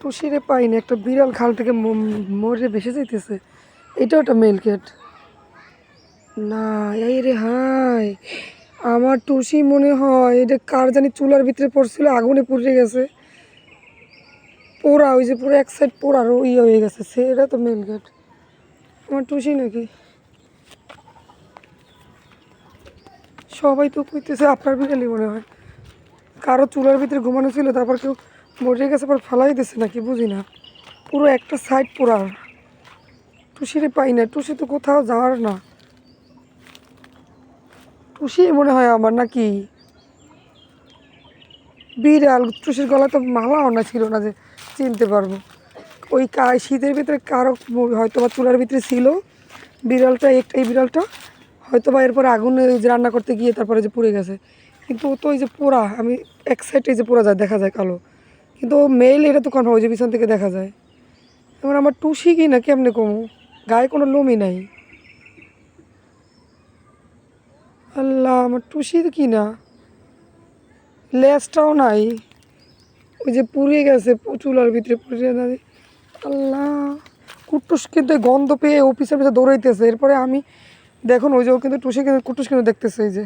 টুসিরে পাইনি। একটা বিড়াল খাল থেকে মরে ভেসে যাইতেছে। এটাও একটা মেল ক্যাট না, এই রে হাই আমার টুসি মনে হয় এটা কার জানি চুলার ভিতরে পড়ছিল, আগুনে পুড়ে গেছে। পোড়া, ওই যে পুরো এক সাইড পোড়ারও ইয়ে হয়ে গেছে। সেটা তো মেল গেট আমার টুসি নাকি? সবাই তো কইতেছে আপনার বিড়ালই মনে হয়। কারও চুলার ভিতরে ঘুমানো ছিল, তারপর কেউ মরে গেছে পর ফালাই দিছে নাকি বুঝি না। পুরো একটা সাইড পোড়া টুসিরে পাই না, টুসি তো কোথাও যাওয়ার না। টুসি মনে হয় আমার নাকি। বিড়াল, টুসির গলা তো মালাও না ছিল না যে চিনতে পারব। ওই কায় শীতের ভিতরে কারও হয়তো বা চুলার ভিতরে ছিল। বিড়ালটা একটা এই বিড়ালটা, হয়তো বা এরপরে আগুনে রান্না করতে গিয়ে তারপরে যে পুড়ে গেছে। কিন্তু তো ওই যে পোড়া আমি এক সাইডে যে পোড়া যায়, দেখা যায় কালো। কিন্তু মেল এটা তো কনফার্ম যে পিছন থেকে দেখা যায়। এবার আমার টুসি কি না, কেমনে কমু? গায়ে কোনো লোমই নাই। আল্লাহ, আমার টুসি তো কি না? লেজটাও নাই। ওই যে পুড়ে গেছে, চুলার ভিতরে পুড়ে না- আল্লাহ, কুটুস কিন্তু গন্ধ পেয়ে অফিসের পিছনে দৌড়াইতেছে। এরপরে আমি দেখুন, ওই যে ও কিন্তু টুসি কিন্তু কুটুস কিন্তু দেখতেছে এই যে।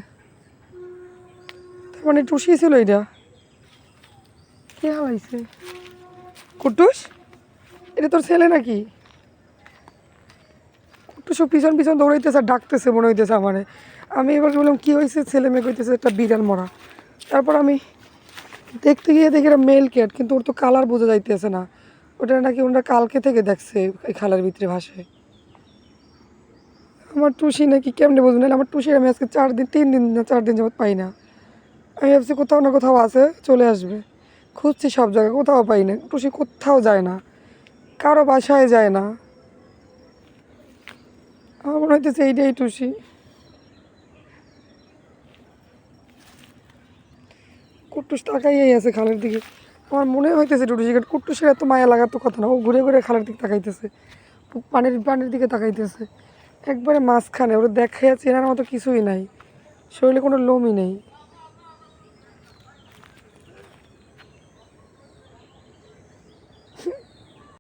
তার মানে টুসি ছিল এটা কে কুটুস এটা তোর ছেলে নাকি? কুটুস ও পিছন পিছন দৌড়াইতেছে, ডাকতেছে মনে হইতেছে আমারে। আমি এবার বললাম, কী হয়েছে? ছেলে মেয়ে কইতেছে একটা বিড়াল মরা। তারপর আমি দেখতে গিয়ে দেখি এটা মেল ক্যাট কিন্তু ওর তো কালার বোঝা যাইতেছে না। ওটা নাকি ওনারা কালকে থেকে দেখছে এই খালের ভিতরে ভাসে। আমার টুসি নাকি কেমনে বুঝবেন আমার টুসি আমি আজকে চার দিন, তিন দিন চার দিন যাবত পাই না। আমি ভাবছি কোথাও না কোথাও আছে, চলে আসবে। খুঁজছি সব জায়গায়, কোথাও পাই না টুসি কোথাও যায় না, কারও বাসায় যায় না। আমার মনে হইতেছে এইটাই টুসি কুট্টুস তাকাইয়াই আছে খালের দিকে। আমার মনে হইতেছে টুটুসি কুট্টুসের এত মায়া লাগার তো কথা না, ও ঘুরে ঘুরে খালের দিকে তাকাইতেছে পানির পানির দিকে তাকাইতেছে। একবারে মাঝখানে, ওরা দেখাইয়া চেনার মতো কিছুই নাই, শরীরে কোনো লোমই নেই।